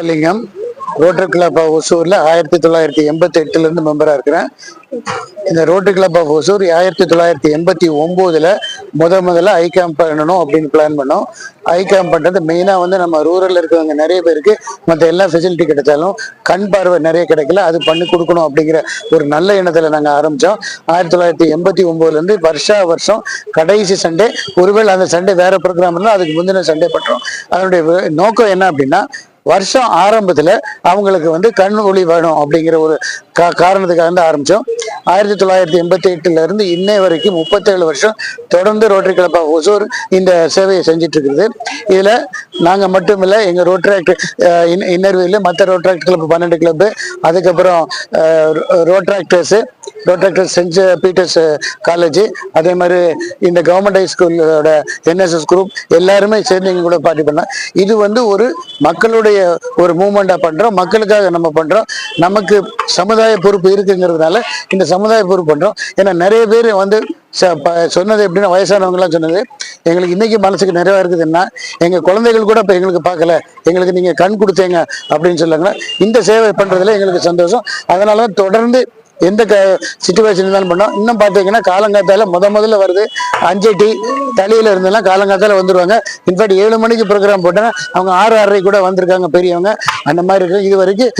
லிங்கம் rotary club of ஒசூரில் ஆயிரத்தி தொள்ளாயிரத்தி எண்பத்தி எட்டுலேருந்து மெம்பராக இருக்கிறேன். இந்த ரோட்டரி கிளப் ஆஃப் ஒசூர் ஆயிரத்தி தொள்ளாயிரத்தி எண்பத்தி ஒம்போதில் முத முதல்ல ஐ கேம்ப் பண்ணணும் அப்படின்னு பிளான் பண்ணோம். ஐ கேம்ப் பண்ணுறது மெயினாக வந்து நம்ம ரூரல்ல இருக்கிறவங்க நிறைய பேருக்கு மற்ற எல்லா ஃபெசிலிட்டி கிடைச்சாலும் கண் பார்வை நிறைய கிடைக்கல அது பண்ணி கொடுக்கணும் அப்படிங்கிற ஒரு நல்ல எண்ணத்தில் நாங்கள் ஆரம்பிச்சோம். ஆயிரத்தி தொள்ளாயிரத்தி எண்பத்தி ஒம்போதுலேருந்து வருஷா வருஷம் கடைசி சண்டே ஒருவேளை அந்த சண்டே வேறு ப்ரோக்ராம் இருந்தால் அதுக்கு முந்தின சண்டே பண்ணுறோம் அதனுடைய நோக்கம் என்ன அப்படின்னா வருஷம் ஆரம்பத்தில் அவங்களுக்கு வந்து கண் ஒளி வேணும் அப்படிங்கிற ஒரு கா காரணத்துக்காக தான் ஆரம்பித்தோம் ஆயிரத்தி தொள்ளாயிரத்தி எண்பத்தி எட்டுல இருந்து இன்னை வரைக்கும் முப்பத்தேழு வருஷம் தொடர்ந்து ரோட்டரி கிளப் ஆஃப் ஒசூர் இந்த சேவையை செஞ்சுட்டு இருக்குது இதுல நாங்க மட்டும் இல்ல எங்க ரோட்ராக்ட் இன்னர்வியூல மற்ற ரோட்ராக்ட் கிளப் பன்னெண்டு கிளப் அதுக்கப்புறம் rotaractors rotaractors saint Peter's college அதே மாதிரி இந்த கவர்மெண்ட் ஹை ஸ்கூலோட என்எஸ்எஸ் குரூப் எல்லாருமே சேர்ந்து எங்க கூட பார்ட்டி பண்ணோம். இது வந்து ஒரு மக்களுடைய ஒரு மூமெண்டா பண்றோம். மக்களுக்காக நம்ம பண்றோம். நமக்கு சமுதாய பொறுப்பு இருக்குங்கிறதுனால இந்த சமுதாய பொறுப்பு பண்றோம் ஏன்னா நிறைய பேர் வந்து ச- சொன்னது எப்படின்னா வயசானவங்க எல்லாம் சொன்னது எங்களுக்கு இன்னைக்கு மனசுக்கு நிறைவா இருக்குதுன்னா எங்க குழந்தைகள் கூட இப்ப எங்களுக்கு பார்க்கல எங்களுக்கு நீங்க கண் கொடுத்தீங்க அப்படின்னு சொல்லுங்க இந்த சேவை பண்றதுல எங்களுக்கு சந்தோஷம். அதனால தொடர்ந்து எந்த க சுச்சுவேஷன் இருந்தாலும் பண்ணோம் இன்னும் பார்த்தீங்கன்னா காலங்காத்தால முத முதல்ல வருது. அஞ்சட்டி தலையில இருந்தெல்லாம் காலங்காத்தால வந்துருவாங்க. இன்ஃபேக்ட் ஏழு மணிக்கு ப்ரோக்ராம் போட்டாங்க அவங்க ஆறு ஆறரை கூட வந்திருக்காங்க பெரியவங்க. அந்த மாதிரி இருக்கு. இது வரைக்கும்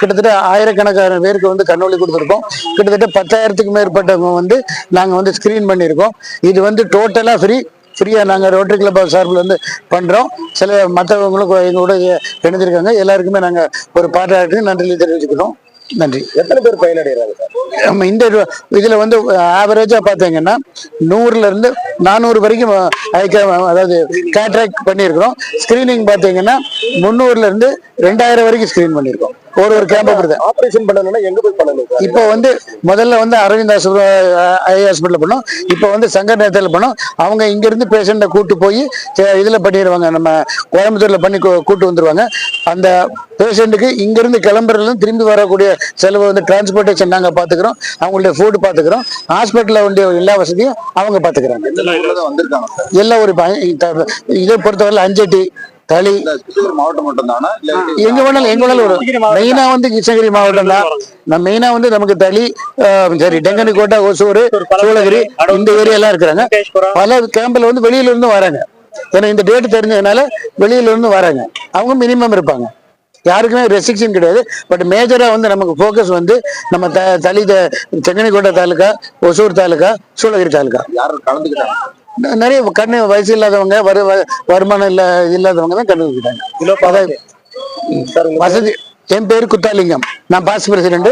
கிட்டத்தட்ட ஆயிரக்கணக்கான பேருக்கு வந்து கண்ணொளி கொடுத்துருக்கோம். கிட்டத்தட்ட பத்தாயிரத்துக்கு மேற்பட்டவங்க வந்து நாங்கள் வந்து ஸ்க்ரீன் பண்ணியிருக்கோம் இது வந்து டோட்டலாக ஃப்ரீ ஃப்ரீயாக நாங்கள் ரோட்டரி கிளப் சார்பில் வந்து பண்ணுறோம் சில மற்றவங்களும் எங்களோட இணைஞ்சிருக்காங்க. எல்லாருக்குமே நாங்கள் ஒரு பாராட்டு நன்றி தெரிவிச்சுக்கிறோம். நன்றி. எத்தனை பேர் பயனடைகிறாங்க சார் நம்ம இந்த இது- இதுல வந்து ஆவரேஜா பாத்தீங்கன்னா நூறுல இருந்து நானூறு வரைக்கும் அதாவது கேட்ராக்ட் பண்ணியிருக்கிறோம். ஸ்கிரீனிங் பாத்தீங்கன்னா முந்நூறுல இருந்து ரெண்டாயிரம் வரைக்கும் ஸ்கிரீன் பண்ணியிருக்கோம். ஒரு ஒரு கேம்ப் அப்படி ஆபரேஷன் பண்ணணும்னா எங்க போய் பண்ணணும்? இப்போ வந்து முதல்ல வந்து அரவிந்த் ஐ ஹாஸ்பிட்டல் பண்ணோம் இப்போ வந்து சங்கர் நேரத்தில் பண்ணோம் அவங்க இங்க இருந்து பேஷண்ட்டை கூட்டு போய் இதுல பண்ணிடுவாங்க நம்ம கோயம்புத்தூர்ல பண்ணி கூட்டு வந்துருவாங்க. அந்த பேஷண்ட்டுக்கு இங்க இருந்து கிளம்புறதுல இருந்து திரும்பி வரக்கூடிய செலவு வந்து டிரான்ஸ்போர்ட்டேஷன் நாங்க பாத்துக்கிறோம். அவங்களுடைய ஃபுட் பாத்துக்கிறோம். ஹாஸ்பிட்டல்ல வேண்டிய எல்லா வசதியும் அவங்க சார் எல்லாம் ஒரு இத- இதை பொறுத்தவரை அஞ்சட்டி கிருஷ்ணகிரி மாவட்டம் மட்டும் தானா இல்ல எங்க வேணாலும் எங்க வேணாலும் வரும். மெயினா வந்து கிருஷ்ணகிரி மாவட்டம் தான். நம்ம மெயினா வந்து நமக்கு தளி ஆஹ், சரி டெங்கனி கோட்டை ஒசூர் சூளகிரி இந்த ஏரியா எல்லாம் இருக்கிறாங்க. பல கேம்ப்ல வந்து வெளியில இருந்து வராங்க. ஏன்னா இந்த டேட் தெரிஞ்சதுனால வெளியில இருந்து வராங்க. அவங்க மினிமம் இருப்பாங்க. யாருக்குமே ரெஸ்ட்ரிக்ஷன் கிடையாது. பட் மேஜரா வந்து நமக்கு ஃபோக்கஸ் வந்து நம்ம த தளி த- செங்கனிக்கோட்டை தாலுக்கா ஒசூர் தாலுக்கா சூளகிரி தாலுக்கா யாரும் கலந்துக்கிட்டாங்க நிறைய கண்ணு வயசு இல்லாதவங்க வரு வருமானம் இல்ல இல்லாதவங்க தான் உங்க வசதி என் பேர் குத்தாலிங்கம். நான் பாஸ் பிரசிடென்ட்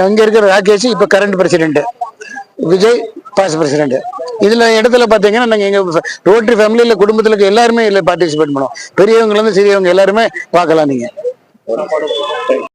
அங்க இருக்கிற ராகேஷ் இப்ப கரண்ட் பிரசிடென்ட் விஜய் பாஸ் பிரசிடென்ட் இதுல இடத்துல பாத்தீங்கன்னா நாங்க எங்க ரோட்டரி ஃபேமிலியில குடும்பத்துல இருக்க எல்லாருமே இதுல பார்ட்டிசிபேட் பண்ணுவோம். பெரியவங்கல இருந்து சிறியவங்க எல்லாருமே பார்க்கலாம் நீங்க.